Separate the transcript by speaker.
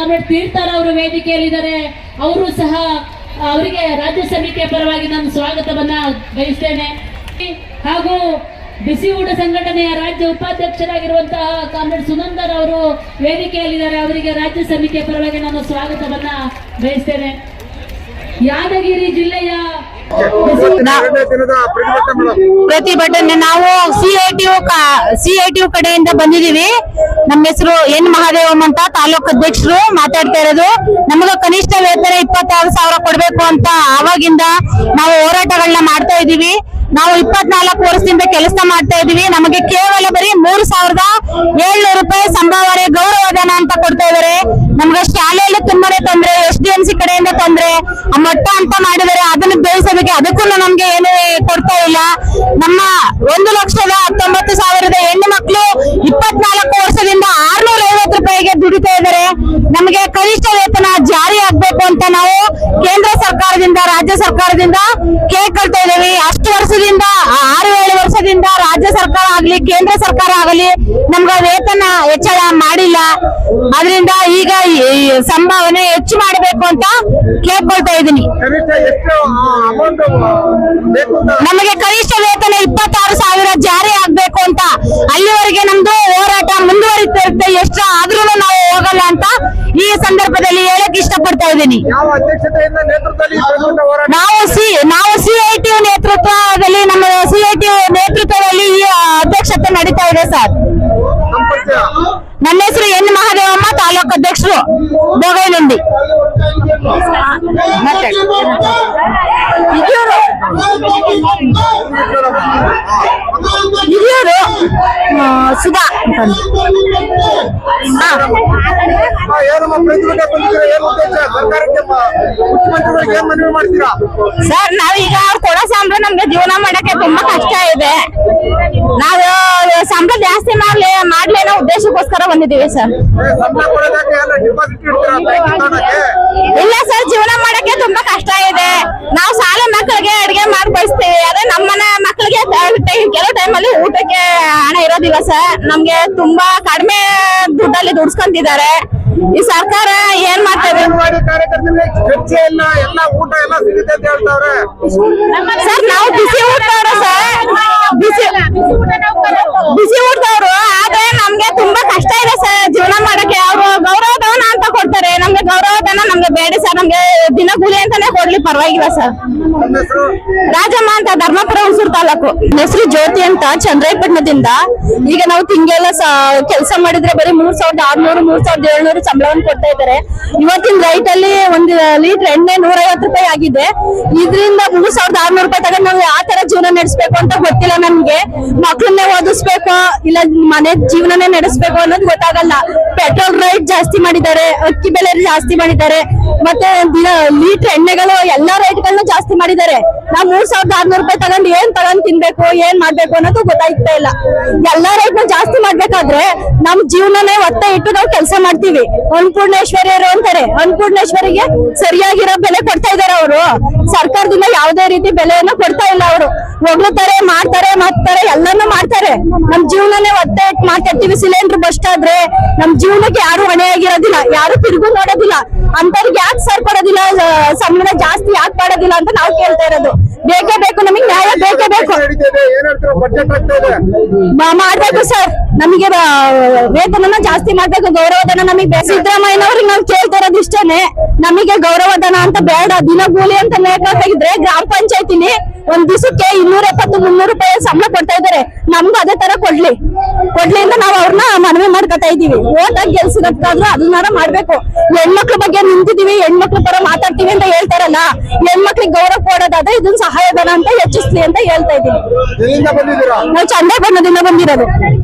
Speaker 1: Comrade ತೀರ್ಥರ್ ಅವರು ವೇದಿಕೆಯಲ್ಲಿದ್ದಾರೆ. ಅವರು ಸಹ ಅವರಿಗೆ ರಾಜ್ಯ ಸಮಿತಿಯ ಪರವಾಗಿ ನಾನು ಸ್ವಾಗತವನ್ನ ಬಯಸ್ತೇನೆ. ಹಾಗೂ ಬಿಸಿ ಊಟ ಸಂಘಟನೆಯ ರಾಜ್ಯ ಉಪಾಧ್ಯಕ್ಷರಾಗಿರುವಂತಹ ಕಾಮ್ರೇಡ್ ಸುನಂದರ್ ಅವರು ವೇದಿಕೆಯಲ್ಲಿದ್ದಾರೆ. ಅವರಿಗೆ ರಾಜ್ಯ ಸಮಿತಿಯ ಪರವಾಗಿ ನಾನು ಸ್ವಾಗತವನ್ನ ಬಯಸ್ತೇನೆ. ಯಾದಗಿರಿ ಜಿಲ್ಲೆಯ
Speaker 2: ಪ್ರತಿಭಟನೆ
Speaker 3: ನಾವು ನಾವು ಸಿಐಟಿಯು ಸಿಐಟಿಯು ಕಡೆಯಿಂದ ಬಂದಿದೀವಿ ನಮ್ಮ ಹೆಸರು ಎನ್ ಮಹಾದೇವಂ ಅಂತ ತಾಲೂಕ್ ಅಧ್ಯಕ್ಷರು ಮಾತಾಡ್ತಾ ಇರೋದು. ನಮಗ ಕನಿಷ್ಠ ವೇತನ ಇಪ್ಪತ್ತಾರು ಸಾವಿರ ಕೊಡ್ಬೇಕು ಅಂತ ಆವಾಗಿಂದ ನಾವು ಹೋರಾಟಗಳನ್ನ ಮಾಡ್ತಾ ಇದೀವಿ ನಾವು ಇಪ್ಪತ್ನಾಲ್ಕು ವರ್ಷದಿಂದ ಕೆಲಸ ಮಾಡ್ತಾ ಇದೀವಿ ನಮಗೆ ಕೇವಲ ಬರೀ ಮೂರು ಸಾವಿರದ ಏಳ್ನೂರು ರೂಪಾಯಿ ಸಂಭಾವನೆ, ಗೌರವಧನ ಅಂತ ಕೊಡ್ತಾ ಇದಾರೆ ನಮ್ಗೆ ಶಾಲೆಯಲ್ಲಿ ತುಂಬಾನೇ ತೊಂದ್ರೆ, ಎಸ್ ಡಿ ಎಂ ಸಿ ಕಡೆಯಿಂದ ತೊಂದ್ರೆ. ಮೊಟ್ಟ ಅಂತ ಮಾಡಿದರೆ ಅದನ್ನ ಬೇಯಿಸೋದಕ್ಕೆ ಅದಕ್ಕೂ ನಮ್ಗೆ ಏನು ಕೊಡ್ತಾ ಇಲ್ಲ. ನಮ್ಮ ಒಂದು ಲಕ್ಷದ ಹತ್ತೊಂಬತ್ತು ಸಾವಿರದ ಹೆಣ್ಣು ಮಕ್ಕಳು ಇಪ್ಪತ್ನಾಲ್ಕು ವರ್ಷದಿಂದ ಆರ್ನೂರ ಐವತ್ತು ರೂಪಾಯಿಗೆ ದುಡಿತಾ ಇದ್ದಾರೆ. ನಮಗೆ ಕನಿಷ್ಠ ವೇತನ ಜಾರಿ ಆಗ್ಬೇಕು ಅಂತ ನಾವು ಕೇಂದ್ರ ಸರ್ಕಾರದಿಂದ ರಾಜ್ಯ ಸರ್ಕಾರದಿಂದ ಕೇಳ್ಕೊಳ್ತಾ ಇದ್ದೀವಿ. ಅಷ್ಟು ವರ್ಷದಿಂದ ಆರು ಏಳು ವರ್ಷದಿಂದ ರಾಜ್ಯ ಸರ್ಕಾರ ಆಗ್ಲಿ ಕೇಂದ್ರ ಸರ್ಕಾರ ಆಗಲಿ ನಮ್ಗೆ ವೇತನ ಹೆಚ್ಚಳ ಮಾಡಿಲ್ಲ. ಅದರಿಂದ ಈಗ ಸಂಭಾವನೆ ಹೆಚ್ಚು ಮಾಡಬೇಕು ಅಂತ ಕೇಳ್ಕೊಳ್ತಾ ಇದ್ದೀನಿ. ನಮಗೆ ಕನಿಷ್ಠ ವೇತನ ಇಪ್ಪತ್ತಾರು ಸಾವಿರ ಜಾರಿ ಆಗ್ಬೇಕು ಅಂತ ಅಲ್ಲಿವರೆಗೆ ನಮ್ದು ಹೋರಾಟ ಮುಂದುವರಿತಿರುತ್ತೆ ಎಷ್ಟು ಆದ್ರೂ ನಾವು ಹೋಗಲ್ಲ ಅಂತ ಈ ಸಂದರ್ಭದಲ್ಲಿ ಹೇಳಕ್ ಇಷ್ಟಪಡ್ತಾ ಇದ್ದೀನಿ. ನಾವು ಸಿ ನಾವು ಸಿಐಟಿ ನೇತೃತ್ವದಲ್ಲಿ ನಮ್ಮ ಸಿಐಟಿ ನೇತೃತ್ವದಲ್ಲಿ ಈ ಅಧ್ಯಕ್ಷತೆ ನಡೀತಾ ಇದೆ ಸರ್. ನನ್ನ ಹೆಸರು ಎನ್ ಮಹಾದೇವಮ್ಮ ತಾಲೂಕು ಅಧ್ಯಕ್ಷರು ದೊಗೈನಂದಿ ಹಿರಿಯೂರು
Speaker 2: ಮನವಿ ಮಾಡ್ತೀರಾ?
Speaker 3: ಸರ್ ನಾವೀಗ ಅವ್ರು ಕೊಡೋ ಸಂಬಳ ನಮ್ಗೆ ಜೀವನ ಮಾಡಕ್ಕೆ ತುಂಬಾ ಕಷ್ಟ ಇದೆ. ನಾವು ಸಂಬಳ ಜಾಸ್ತಿ ಮಾಡ್ಲಿ ಮಾಡ್ಲಿ ಅನ್ನೋ ಉದ್ದೇಶಕ್ಕೋಸ್ಕರ ಬಂದಿದ್ದೀವಿ ಸರ್. ಇಲ್ಲ ಸರ್ ಜೀವನ ಮಾಡಕ್ಕೆ ತುಂಬಾ ಸರ್ ನಮ್ಗೆ ತುಂಬಾ ಕಡಿಮೆ ದುಡ್ಡಲ್ಲಿ ದುಡ್ಸ್ಕೊಂತಿದ್ದಾರೆ. ಈ ಸರ್ಕಾರ ಏನ್
Speaker 2: ಮಾಡ್ತಾರೆ
Speaker 3: ಸರ್ ನಾವು ಬಿಸಿ ಊಟವ್ರು ಸರ್. ಬಿಸಿ ಬಿಸಿ ಊಟದವ್ರು ಆದ್ರೆ ನಮ್ಗೆ ತುಂಬಾ ಕಷ್ಟ ಇದೆ ಸರ್ ಜೀವನ ಮಾಡಕ್ಕೆ. ಅವರು ಗೌರವಧನ ಅಂತ ಕೊಡ್ತಾರೆ. ನಮ್ಗೆ ಗೌರವಧನ ನಮ್ಗೆ ಬೇಡ ಸರ್. ನಮ್ಗೆ ದಿನ ಕೂಲಿ ಅಂತಾನೆ ಕೊಡ್ಲಿ, ಪರವಾಗಿಲ್ಲ ಸರ್ ರಾಜಮ್ಮ ಅಂತ ಧರ್ಮಪುರ ಹುಣಸೂರು ತಾಲೂಕು. ಹೆಸರು ಜ್ಯೋತಿ ಅಂತ, ಚಂದ್ರಾಯಪಟ್ಟಣದಿಂದ. ಈಗ ನಾವು ತಿಂಗಳ ಕೆಲಸ ಮಾಡಿದ್ರೆ ಬರೀ ಮೂರ್ ಸಾವಿರದ ಆರ್ನೂರು, ಮೂರ್ ಸಾವಿರದ ಏಳ್ನೂರು ಸಂಬಳವನ್ನು ಕೊಡ್ತಾ ಇದ್ದಾರೆ. ಇವತ್ತಿನ ರೈಟ್ ಅಲ್ಲಿ ಒಂದು ಲೀಟರ್ ಎಣ್ಣೆ ನೂರ ಐವತ್ತು ರೂಪಾಯಿ ಆಗಿದೆ. ಇದರಿಂದ ಮೂರ್ ಸಾವಿರದ ಆರ್ನೂರು ರೂಪಾಯಿ ತಗೊಂಡು ನಾವು ಯಾವ ತರ ಜೀವನ ನಡೆಸ್ಬೇಕು ಅಂತ ಗೊತ್ತಿಲ್ಲ ನಮ್ಗೆ. ಮಕ್ಳನ್ನೇ ಓದಿಸ್ಬೇಕು, ಇಲ್ಲ ಮನೆ ಜೀವನನೇ ನಡೆಸ್ಬೇಕು ಅನ್ನೋದು ಗೊತ್ತಾಗಲ್ಲ. ಪೆಟ್ರೋಲ್ ರೇಟ್ ಜಾಸ್ತಿ ಮಾಡಿದ್ದಾರೆ, ಅಕ್ಕಿ ಬೆಲೆ ಜಾಸ್ತಿ ಮಾಡಿದ್ದಾರೆ. ಮತ್ತೆ ದಿನ ಲೀಟರ್ ಜಾಸ್ತಿ ಮಾಡಿದ್ದಾರೆ. ನಾವ್ ಮೂರ್ ಸಾವಿರದ ಆರ್ನೂರು ರೂಪಾಯಿ ತಗೊಂಡು ಏನ್ ತಗೊಂಡ್ ತಿನ್ಬೇಕು, ಏನ್ ಮಾಡ್ಬೇಕು ಅನ್ನೋದು ಗೊತ್ತಾಗ್ತಾ ಇಲ್ಲ. ಎಲ್ಲಾ ರೇಟ್ ಜಾಸ್ತಿ ಮಾಡ್ಬೇಕಾದ್ರೆ ನಮ್ ಜೀವನನೇ ಒತ್ತ ಇಟ್ಟು ನಾವು ಕೆಲಸ ಮಾಡ್ತೀವಿ. ಅನ್ನಪೂರ್ಣೇಶ್ವರಿಯರು ಅಂತಾರೆ. ಅನ್ನಪೂರ್ಣೇಶ್ವರಿಗೆ ಸರಿಯಾಗಿರೋ ಬೆಲೆ ಕೊಡ್ತಾ ಇದಾರೆ ಅವರು. ಸರ್ಕಾರದಿಂದ ಯಾವ್ದೇ ರೀತಿ ಬೆಲೆಯನ್ನು ಕೊಡ್ತಾ ಇಲ್ಲ ಅವರು. ಹೊಗಳುತ್ತಾರೆ ಮಾಡ್ತಾರೆ ಮಾಡ್ತಾರೆ ಎಲ್ಲಾನು ಮಾಡ್ತಾರೆ. ನಮ್ ಜೀವನನೇ ಒತ್ತೆ ಇಟ್ಟು ಮಾತಾಡ್ತೀವಿ ಸಿಲಿಂಡರ್ ಬಸ್ಟ್ ಆದ್ರೆ ನಮ್ ಜೀವನಕ್ಕೆ ಯಾರು ಹೊಣೆಯಾಗಿರೋದಿಲ್ಲ ಯಾರು ತಿರುಗು ನೋಡೋದಿಲ್ಲ. ಅಂತವ್ರಿಗೆ ಯಾಕೆ ಸರ್ ಕೊಡೋದಿಲ್ಲ? ಸಂಬಳ ಜಾಸ್ತಿ ಯಾಕೆ ಮಾಡೋದಿಲ್ಲ ಅಂತ ನಾವು ಕೇಳ್ತಾ ಇರೋದು. ಬೇಕೇ ಬೇಕು ನಮಗೆ ನ್ಯಾಯ ಬೇಕೇ ಬೇಕು. ಮಾಡ್ಬೇಕು ಸರ್. ನಮಗೆ ವೇತನ ವೇತನನ ಜಾಸ್ತಿ ಮಾಡ್ಬೇಕು ಗೌರವಧನ ನಮಗೆ ಸಿದ್ದರಾಮಯ್ಯನವ್ರಿಗೆ ನಾವು ಕೇಳ್ತಾ ಇಷ್ಟನೇ. ನಮಗೆ ಗೌರವಧನ ಅಂತ ಬೇಡ. ದಿನಗೂಲಿ ಅಂತ ನೇಕಾಗಿದ್ರೆ ಗ್ರಾಮ ಪಂಚಾಯತಿಲಿ ಒಂದ್ ದಿವಸಕ್ಕೆ ಇನ್ನೂರ ಎಪ್ಪತ್ತು ಮುನ್ನೂರು ರೂಪಾಯಿ ಸಂಬಳ ಕೊಡ್ತಾ ಇದಾರೆ ನಮ್ಗೂ ಅದೇ ತರ ಕೊಡ್ಲಿ. ಕೊಡ್ಲಿ ಅಂತ ನಾವ್ ಅವ್ರನ್ನ ಮನವಿ ಮಾಡ್ಕೊತಾ ಇದೀವಿ ಓಟ್ ಆಗಿ ಗೆಲ್ಸಿರೋದ್ಕಾದ್ರೂ ಅದನ್ನಾರ ಮಾಡ್ಬೇಕು. ಹೆಣ್ಮಕ್ಳ ಬಗ್ಗೆ ನಿಂತಿದೀವಿ ಹೆಣ್ಮಕ್ಳ ಪರ ಮಾತಾಡ್ತೀವಿ ಅಂತ ಹೇಳ್ತಾರಲ್ಲ ಹೆಣ್ಮಕ್ಳಿಗೆ ಗೌರವ ಕೊಡೋದಾದ್ರೆ ಇದನ್ನ ಸಹಾಯಧನ ಅಂತ ಹೆಚ್ಚಿಸ್ಲಿ ಅಂತ ಹೇಳ್ತಾ ಇದೀವಿ ನಾವು ಚಂದ ಬಣ್ಣದಿಂದ ಬಂದಿರೋದು.